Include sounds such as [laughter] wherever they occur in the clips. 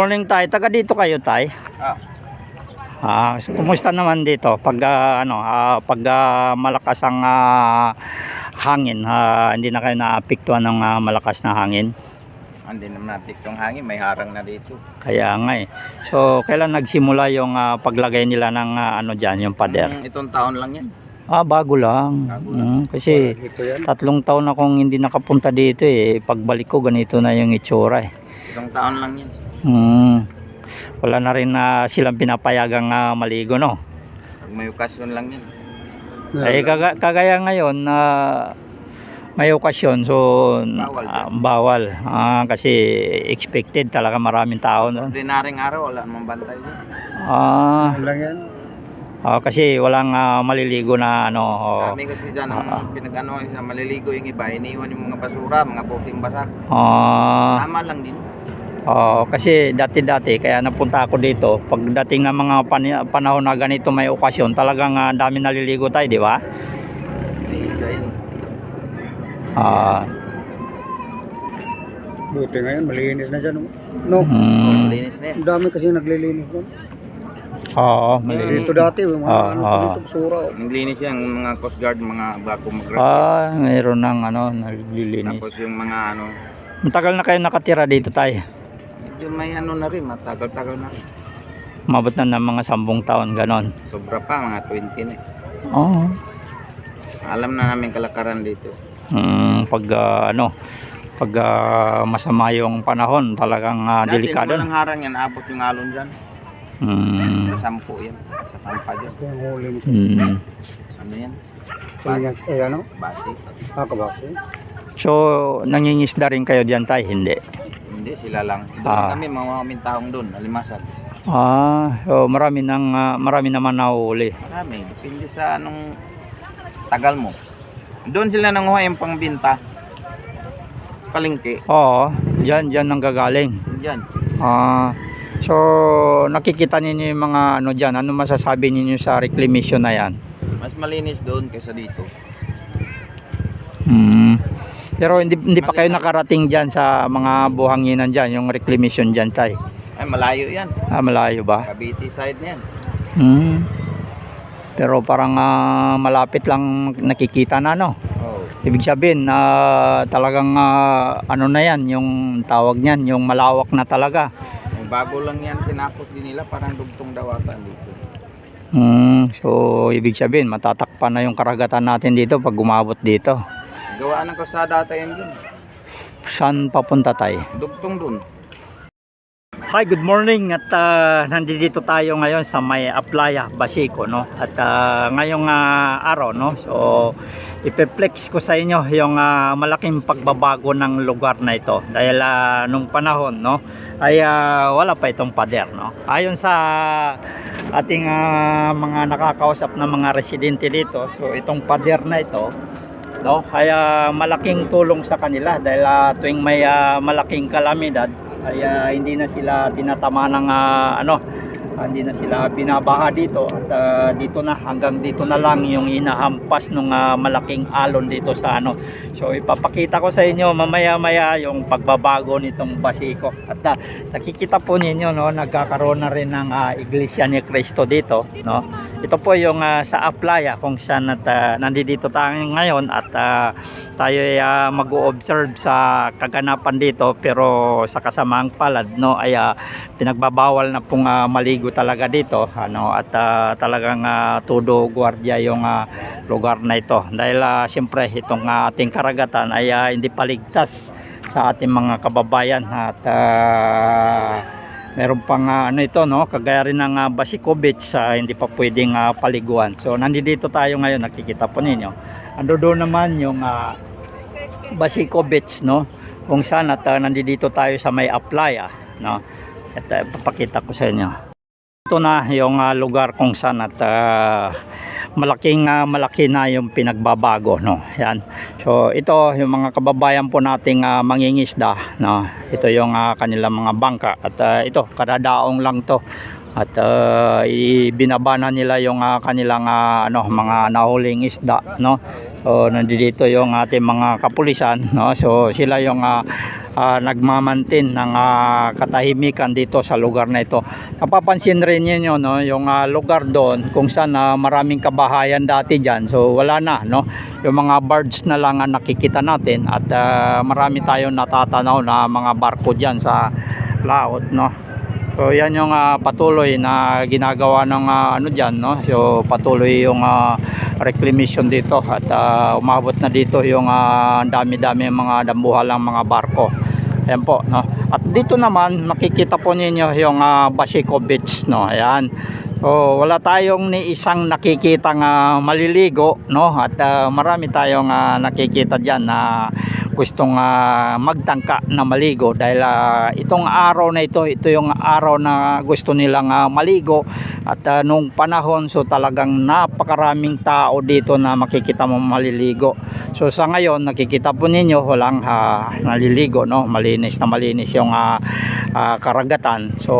Morning tay, taga dito kayo tay. Ah, Ah, so, kumusta naman dito pag ah, ano, ah, pag ah, malakas ang ah, hangin, ah, hindi na kayo naapektuhan ng ah, malakas na hangin. hindi naman itong hangin, may harang na dito. Kaya nga eh. So, kailan nagsimula yung ah, paglagay nila ng ah, ano diyan, yung pader? Mm, itong taon lang yan. Ah, bago lang. Bago Mm, kasi Ito yan. tatlong taon akong hindi nakapunta dito eh. Pagbalik ko ganito na yung itsura eh. Itong taon lang yan. Hmm. Wala na rin na silang pinapayagang ah, maligo no. Pag may okasyon lang yan. Eh kaga- kagaya ngayon na may okasyon so Bawal ah, bawal Ah, kasi expected talaga maraming tao no. Ordinaryong araw, wala namang bantay. Ah, lang yan. ah, kasi walang ah, maliligo na ano. oh. Kami kasi dyan, ang pinag-ano, sa maliligo yung iba, iniwan yung mga basura, mga puting basak. Ah, Tama lang din. Oo, kasi dati-dati kaya napunta ako dito. Pagdating ng mga pani- panahon na ganito may okasyon, talagang ah, dami naliligo tayo, di ba? Ah, Buti ngayon, malinis na dyan. No, mm, Malinis na yan. dami kasi naglilinis doon. oo, maliligo. Dito dati, yung mga Ah, ano ah. dito, basura. oh. Naglinis yan, yung mga coast guard, mga bago mag Ah, mayroon ng ano, naglilinis. Tapos yung mga ano, Matagal na kayo nakatira dito tayo. Medyo may ano na rin, matagal-tagal na rin. Mabot na ng mga sambong taon, ganon. Sobra pa, mga 20 na. eh. Oo. Alam na namin kalakaran dito. Mm, pag ah, ano, pag ah, masama yung panahon, talagang ah, Dati delikado. walang harang yan, abot yung alon dyan. Mm, Sa sampo yan. Sa sampa dyan. Yung huli mo. mm. Ano yan? Yan? Eh, ano? Basi. Ah, kabasi. So, nangingisda rin kayo diyan tayo? Hindi. Hindi, sila lang. Doon Ah. kami, mga aming taong doon, alimasan. Ah, so marami nang ah, marami naman nahuhuli. Marami, depende sa anong tagal mo. Doon sila nanguha yung pangbinta. Palengke. Oo, diyan diyan nang gagaling. Diyan. Ah, so nakikita ninyo yung mga ano diyan, ano masasabi ninyo sa reclamation na 'yan? Mas malinis doon kaysa dito. Hmm. Pero hindi hindi pa kayo nakarating diyan sa mga buhanginan diyan, yung reclamation diyan, tay. Ay, malayo yan. Ah, malayo ba? Cavite side na yan. Hmm. Pero parang ah, malapit lang nakikita na no. Oh. Ibig sabihin na talagang ah, ano na yan, yung tawag niyan, yung malawak na talaga. Yung bago lang yan, tinapos din nila, parang dugtong dawatan dito. Hmm, so ibig sabihin matatakpan na yung karagatan natin dito pag gumabot dito. Gawa ng kasada tayo dun. Saan papunta tayo? Dugtong dun. Hi, good morning at ah, nandito tayo ngayon sa may Aplaya, Basico no. At ah, ngayong ah, araw no. So ipeplex ko sa inyo yung ah, malaking pagbabago ng lugar na ito dahil ah, nung panahon no ay ah, wala pa itong pader no. Ayon sa ating ah, mga nakakausap na mga residente dito, so itong pader na ito no? Kaya malaking tulong sa kanila dahil ah, tuwing may ah, malaking kalamidad ay ah, hindi na sila tinatama ng ah, ano ah, hindi na sila binabaha dito. At ah, dito na hanggang dito na lang yung inahampas ng malaking alon dito sa ano. So ipapakita ko sa inyo mamaya maya yung pagbabago nitong basiko. At ah, nakikita po ninyo no nagkakaroon na rin ng ah, iglesia ni Cristo dito no? Ito po yung ah, sa Aplaya kung saan at ah, nandito tayo ngayon at ah, tayo ay ah, mag-o-observe sa kaganapan dito. Pero sa kasamaang palad no ay ah, pinagbabawal na pong ah, maligo talaga dito ano at ah, talagang ah, todo gwardiya yung ah, lugar na ito. Dahil ah, siyempre itong ah, ating karagatan ay ah, hindi paligtas sa ating mga kababayan at ah, meron pang ah, ano ito no kagaya rin ng uh, Basico Beach ah, hindi pa pwedeng ah, paliguan. So nandito tayo ngayon nakikita po ninyo. Ando doon naman yung ah, Basico no kung saan at ah, nandito tayo sa may Aplaya no. At papakita ko sa inyo ito na yung ah, lugar kung saan at ah, malaking ah, malaki na yung pinagbabago no? Yan. So ito yung mga kababayan po nating ah, mangingisda no? Ito yung ah, kanilang mga bangka at ah, ito kadadaong lang to. At uh, ibinaba na nila yung ah, kanilang ah, ano mga nahuling isda no So nandito yung ating mga kapulisan no. So sila yung ah, ah, nagmamantin ng ah, katahimikan dito sa lugar na ito. Napapansin rin niyo no yung ah, lugar doon kung saan ah, maraming kabahayan dati diyan. So wala na no. Yung mga birds na lang ang nakikita natin at ah, marami tayong natatanaw na mga barko diyan sa laot no. So yan yung ah, patuloy na ginagawa ng ah, ano diyan no. So patuloy yung ah, reclamation dito at ah, umabot na dito yung ah, dami-dami mga dambuhalang mga barko. Ayan po, no. At dito naman makikita po ninyo yung uh, Basico Beach, no. Ayan. So, wala tayong ni isang nakikita nga maliligo, no. At ah, marami tayong ah, nakikita diyan na gustong ah, magtangka na maligo dahil ah, itong araw na ito, ito yung araw na gusto nilang ah, maligo. At ah, nung panahon so talagang napakaraming tao dito na makikita mo maliligo. So sa ngayon nakikita po ninyo walang ah, naliligo no, malinis na malinis yung ah, ah, karagatan. So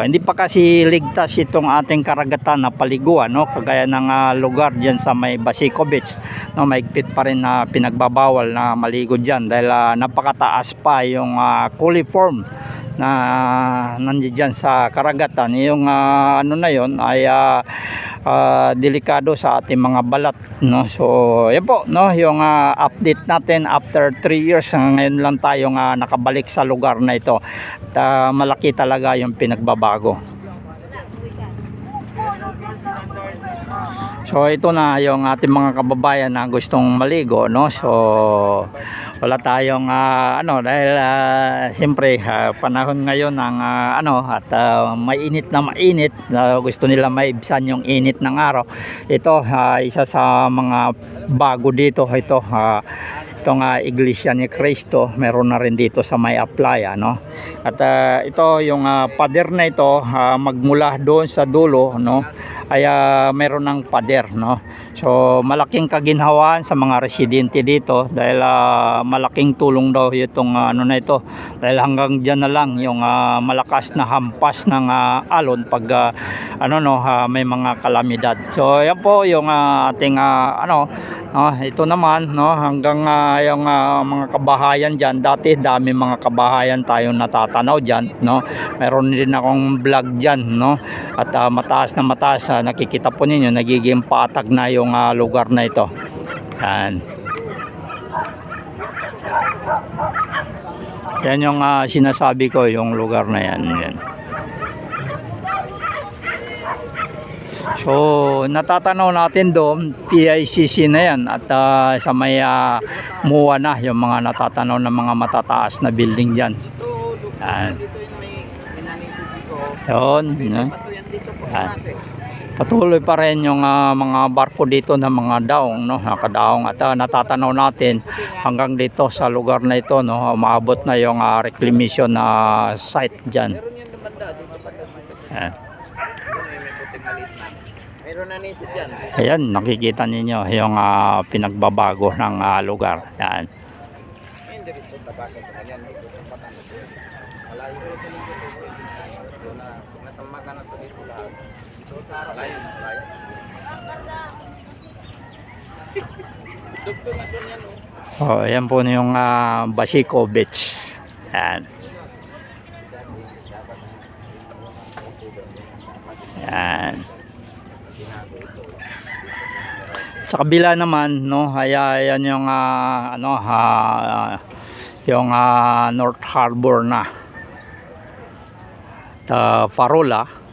hindi pa kasi ligtas itong ating karagatan na paliguan no, kagaya ng ah, lugar diyan sa may Basico Beach no, maigpit pa rin na pinagbabawal na maligo diyan dahil ah, napakataas pa yung uh, coliform na nandiyan sa karagatan. Yung ah, ano na yon ay ah, ah, delikado sa ating mga balat no? So yan po no? Yung ah, update natin after 3 years ngayon lang tayo nga nakabalik sa lugar na ito. At ah, malaki talaga yung pinagbabago. So ito na yung ating mga kababayan na gustong maligo no. So wala tayong ah, ano dahil uh, siyempre ah, panahon ngayon ng ah, ano at ah, mainit na mainit Ah, gusto nila maibsan yung init ng araw. Ito ah, isa sa mga bago dito. Ito ah, itong ah, Iglesia ni Cristo meron na rin dito sa may Aplaya no? At ah, ito yung ah, pader na ito ah, magmula doon sa dulo no ay ah, meron ng pader no? So malaking kaginhawaan sa mga residente dito dahil ah, malaking tulong daw itong ah, ano na ito. Dahil hanggang diyan na lang yung ah, malakas na hampas ng ah, alon pag ah, ano no? Ah, may mga kalamidad. So yan po yung ah, ating ah, ano no, ito naman no? Hanggang ah, yung ah, mga kabahayan diyan dati dami mga kabahayan tayong natatanaw diyan no? Meron din akong vlog diyan no? At ah, mataas na mataas ah, nakikita po ninyo nagiging patag na yung ah, lugar na ito. Yan. Yan yung ah, sinasabi ko yung lugar na yan. Yan. So, natatanaw natin doon, PICC na yan at ah, sa may ah, MUA na, yung mga natatanaw ng mga matataas na building dyan. Yan. Yun. Pato yan Patuloy pa rin yung ah, mga barko dito ng mga daong, no? nakadaong at ah, natatanaw natin hanggang dito sa lugar na ito, no? umabot na yung ah, reclamation na site dyan. Meron yan lumanda dito pa naman. Yan. May may puting maliit na. Meron na nisip yan. Ayan, nakikita ninyo yung ah, pinagbabago ng ah, lugar. Yan. Ngayon diretso tabasa sa kanyan dito sa patan. Malayo oh. Oh, ayan po yung ah, Basico Beach. Yan. Yan. Sa kabila naman, no, ay ayan yung ah, ano, ah, yung ah, North Harbor na. Ta Farola.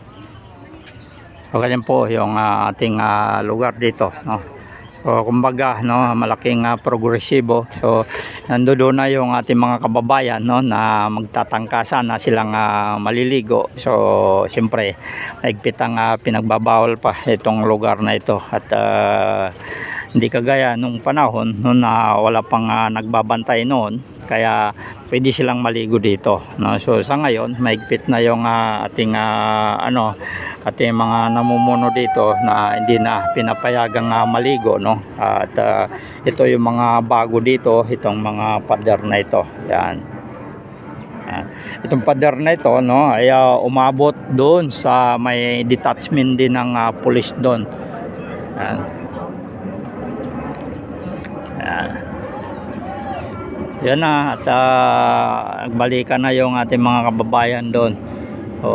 So, ganyan po yung ah, ating ah, lugar dito, no. So, kumbaga, no, malaking ah, progresibo. So, nandoon na yung ating mga kababayan, no, na magtatangkasan na silang ah, maliligo. So, siyempre, maigpit ang ah, pinagbabawal pa itong lugar na ito. At ah, hindi kagaya nung panahon noon na wala pang ah, nagbabantay noon kaya pwede silang maligo dito no so sa ngayon maigpit na yung ah, ating ah, ano ating mga namumuno dito na hindi na pinapayagang ah, maligo no? At ah, ito yung mga bago dito itong mga pader na ito. Yan. Ah, itong pader na ito no ay ah, umabot doon sa may detachment din ng ah, police doon. Yan. Ayan. Yan na at ah, nagbalikan na yung ating mga kababayan doon. So,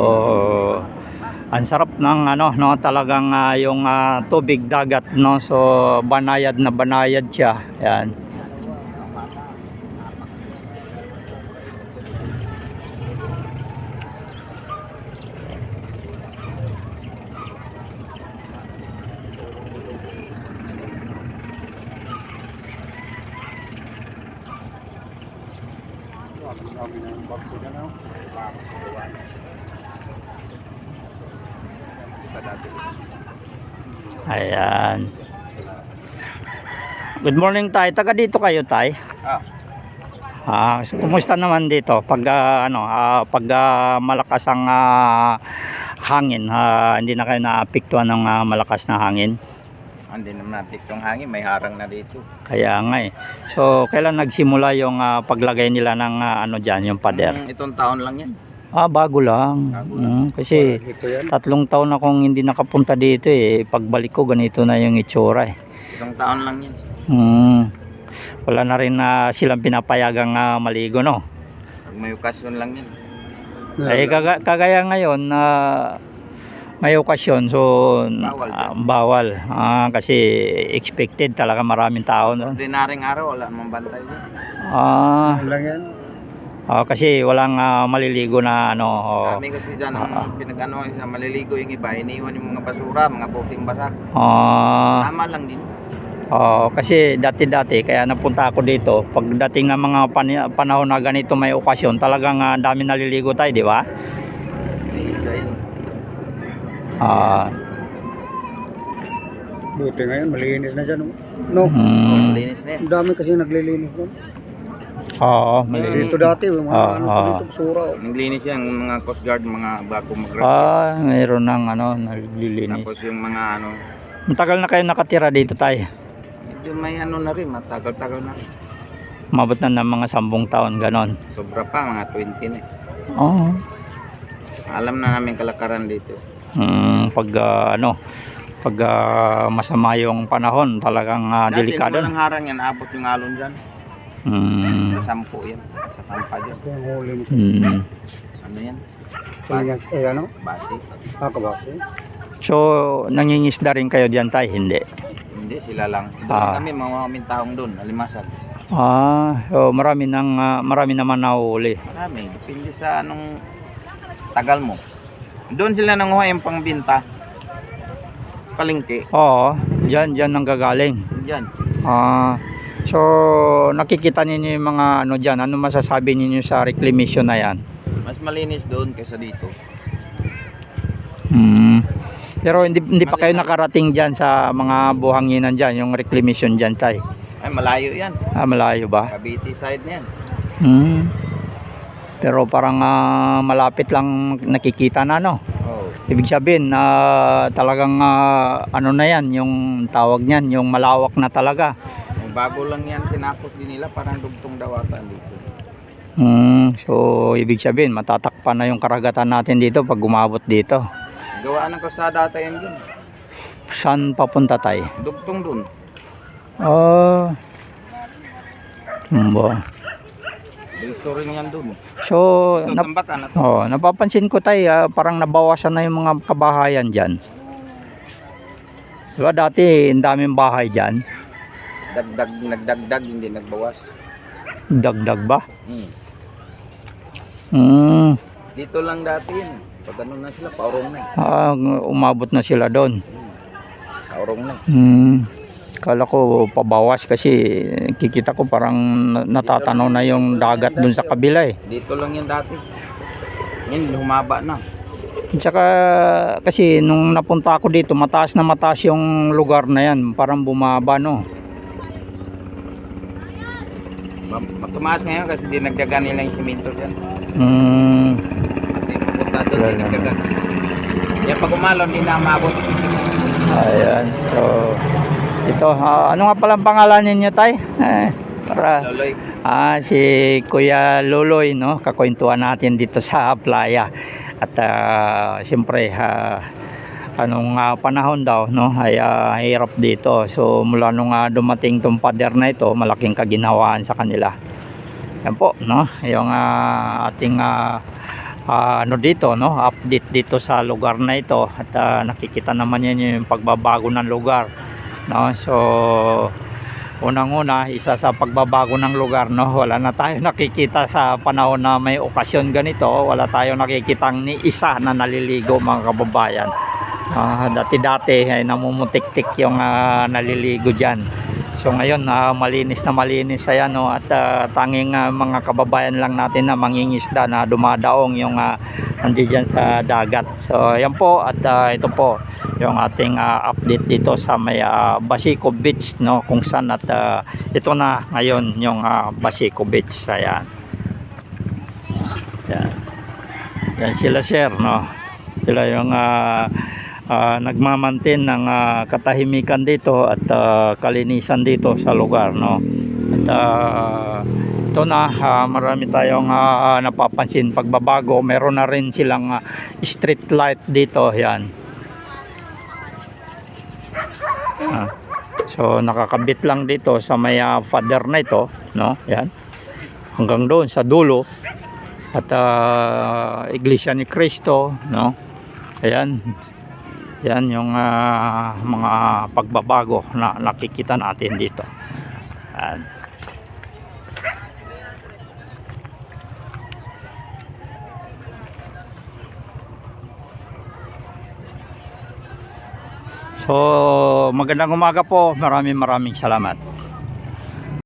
ang sarap ng ano no talagang ah, yung ah, tubig dagat no so banayad na banayad siya yan. Sabi ng barko na no? Sa dati. Ayan. Good morning tay. Taga dito kayo tay? Ah, Ah, so, kumusta naman dito? Pag ah, ano ah, pag ah, malakas ang ah, hangin ah, hindi na kayo naapektuhan ng ah, malakas na hangin? Hindi naman itong hangin, may harang na dito. kaya nga eh. So kailan nagsimula yung ah, paglagay nila ng ah, ano diyan yung pader? Mm, itong taon lang yan. Ah bago lang. Bago Mm, kasi Ito yan. tatlong taon akong hindi nakapunta dito eh. Pagbalik ko ganito na yung itsura eh. Itong taon lang yan. mm, wala na rin na silang pinapayagang ah, maligo no? Pag may okasyon lang yan. Eh, kaga- kagaya ngayon na may okasyon so Bawal ah, bawal. Ah, kasi expected talaga maraming tao no? Ordinaryong araw, wala namang bantay ah. Ano lang yan? Ah, kasi walang ah, maliligo na ano oh, Kami kasi dyan, ang pinag-ano, sa maliligo yung iba, iniwan yung mga basura, mga puting basa. ah, Tama lang din. oh, kasi dati-dati kaya napunta ako dito pagdating ng mga pan- panahon na ganito may okasyon talagang ah, dami naliligo tayo di ba ah Buti ngayon, malinis na dyan. No? mm, Malinis na yan. Ang dami kasi naglilinis doon. Oo maliligo. Dito dati, yung mga Ah, ano pa ah. dito, basura. oh. Naglinis yan, yung mga coast guard, mga bago mag ah mayroon ng ano naglilinis Tapos yung mga ano, Matagal na kayo nakatira dito tayo. medyo may ano na rin, matagal-tagal na. Umabot na ng mga sambong taon, ganon. Sobra pa, mga 20 na. eh. Oo. Alam na namin kalakaran dito. Mm, pag ah, ano, pag ah, masama yung panahon, talagang ah, Dati, delikado. nung walang harang yan, abot yung alon dyan. Mm, Sa sampo yan, sa sampa dyan. Yung huli mo. mm. Ano yan? Singat, eh ano? Basi? Ah, kabasi. So, nangingisda rin kayo diyan tayo? Hindi. Hindi, sila lang. Doon Ah. kami, mga kaming taong doon, alimasan. Ah, so marami nang ah, marami naman nahuli. Marami, depende sa anong tagal mo. Doon sila nanguha yung pangbinta. Palengke. Oo, diyan diyan nang gagaling. Diyan. Ah, so nakikita ninyo yung mga ano diyan. Ano masasabi ninyo sa reclamation na 'yan? Mas malinis doon kaysa dito. Hmm. Pero hindi hindi pa kayo nakarating diyan sa mga buhanginan diyan, yung reclamation diyan tay. Ay, malayo yan. Ah, malayo ba? Cavite side na yan. Hmm. Pero parang ah, malapit lang nakikita na no. Oh. Ibig sabihin na talagang ah, ano na 'yan, yung tawag niyan, yung malawak na talaga. Bago lang yan, tinapos din nila parang dugtong dawatan dito. Hmm. So ibig sabihin matatakpan na yung karagatan natin dito pag umabot dito. Gawaan ng kasada ata yan dun. Saan papunta tayo? Dugtong dun. Oh. Ba. Dito rin yan dun. So, Ito, nap- oh, napapansin ko tayo, ah, parang nabawasan na yung mga kabahayan dyan. Diba dati, ang daming bahay dyan. Dagdag, nagdagdag, hindi nagbawas. Dagdag ba? Hmm. Hmm. Dito lang dati yun. Pag ano na sila, paurong na. Ah, umabot na sila doon. Hmm. Paurong na. Hmm. Kala ko pabawas kasi kikita ko parang na- natatanaw na yung dagat doon sa kabila eh. Dito lang yan dati. Yan, humaba na. At saka kasi nung napunta ako dito, mataas na mataas yung lugar na yan. Parang bumaba no. Ma- Matumaas ngayon kasi dinagdagan nila yung simento dyan. Hmm. Hindi pupunta doon, dinagdagan. Yan pag umalon, hindi na umabot. Ayan. So, ito. ah, ano nga palang pangalan ninyo, Tay? Eh, para, Loloy. ah, si Kuya Loloy, no? Kakwentuhan natin dito sa playa. At ah, siyempre, ah, anong ah, panahon daw no? Ay ah, hirap dito. So mula nung ah, dumating tong pader na ito malaking kaginhawaan sa kanila. Yan po no? Yung ah, ating ah, ah, ano dito no? Update dito sa lugar na ito. At ah, nakikita naman yan yung pagbabago ng lugar no? So unang-una isa sa pagbabago ng lugar no? Wala na tayo [laughs] nakikita sa panahon na may okasyon ganito. Wala tayo nakikitang ni isa na naliligo mga kababayan Ah, dati-dati ay namumutik-tik yung ah, naliligo diyan so ngayon ah, malinis na malinis ayan no at ah, tanging ah, mga kababayan lang natin na mangingisda na dumadaong yung uh, nandiyan sa dagat. So yan po at ah, ito po yung ating ah, update dito sa may ah, Basico Beach no kung saan at ah, ito na ngayon yung ah, Basico Beach ayan. Yan yan sila sir no? Sila yung ah, ah, nagmamantin ng ah, katahimikan dito at ah, kalinisan dito sa lugar no at ah, ito na ah, marami tayong ah, napapansin pagbabago meron na rin silang ah, street light dito yan Ah. So nakakabit lang dito sa may ah, father na ito, no? Yan. Hanggang doon sa dulo at ah, Iglesia ni Cristo, no? Ayan. Yan yung ah, mga pagbabago na nakikita natin dito. Ayan. So, magandang umaga po. Maraming maraming salamat.